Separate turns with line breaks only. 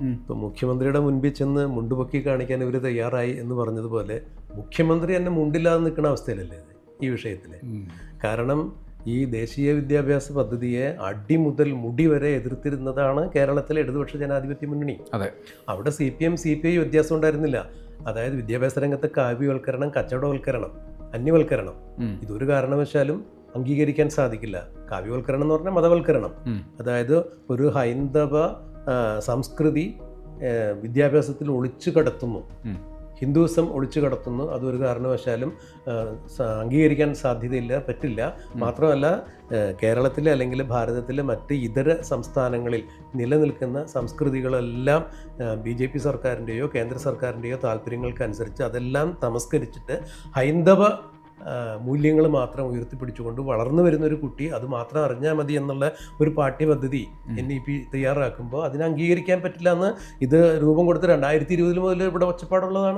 ഉം.
ഇപ്പൊ മുഖ്യമന്ത്രിയുടെ മുൻപിൽ ചെന്ന് മുണ്ടുപൊക്കി കാണിക്കാൻ ഇവർ തയ്യാറായി എന്ന് പറഞ്ഞതുപോലെ മുഖ്യമന്ത്രി എന്നെ മുണ്ടില്ലാതെ നിൽക്കുന്ന അവസ്ഥയിലല്ലേ ഈ വിഷയത്തിൽ കാരണം ഈ ദേശീയ വിദ്യാഭ്യാസ പദ്ധതിയെ അടി മുതൽ മുടി വരെ എതിർത്തിരുന്നതാണ് കേരളത്തിലെ ഇടതുപക്ഷ ജനാധിപത്യ മുന്നണി.
അതെ.
അവിടെ C P M C P I വ്യത്യാസം ഉണ്ടായിരുന്നില്ല. അതായത് വിദ്യാഭ്യാസ രംഗത്ത് കാവ്യവൽക്കരണം കച്ചവടവൽക്കരണം അന്യവൽക്കരണം. ഇതൊരു കാരണവശാലും അംഗീകരിക്കാൻ സാധിക്കില്ല. കാവ്യവൽക്കരണം എന്ന് പറഞ്ഞാൽ മതവൽക്കരണം. അതായത് ഒരു ഹൈന്ദവ സംസ്കൃതി വിദ്യാഭ്യാസത്തിൽ ഒളിച്ചു കടത്തുന്നു.
ഹിന്ദുസം
ഹിന്ദുവിസം ഒളിച്ചു കടത്തുന്നു. അതൊരു കാരണവശാലും അംഗീകരിക്കാൻ സാധ്യതയില്ല പറ്റില്ല. മാത്രമല്ല കേരളത്തിലെ അല്ലെങ്കിൽ ഭാരതത്തിലെ മറ്റ് ഇതര സംസ്ഥാനങ്ങളിൽ നിലനിൽക്കുന്ന സംസ്കൃതികളെല്ലാം ബി ജെ പി സർക്കാരിന്റെയോ കേന്ദ്ര സർക്കാരിന്റെയോ താല്പര്യങ്ങൾക്കനുസരിച്ച് അതെല്ലാം തമസ്കരിച്ചിട്ട് ഹൈന്ദവ മൂല്യങ്ങൾ മാത്രം ഉയർത്തിപ്പിടിച്ചുകൊണ്ട് വളർന്നു വരുന്ന ഒരു കുട്ടി അത് മാത്രം അറിഞ്ഞാൽ മതി എന്നുള്ള ഒരു പാഠ്യപദ്ധതി എൻ ഇ പി തയ്യാറാക്കുമ്പോൾ അതിനെ അംഗീകരിക്കാൻ പറ്റില്ല എന്ന് ഇത് രൂപം കൊടുത്ത് രണ്ടായിരത്തി ഇരുപതിൽ മുതൽ ഇവിടെ ഒച്ചപ്പാടുള്ളതാണ്.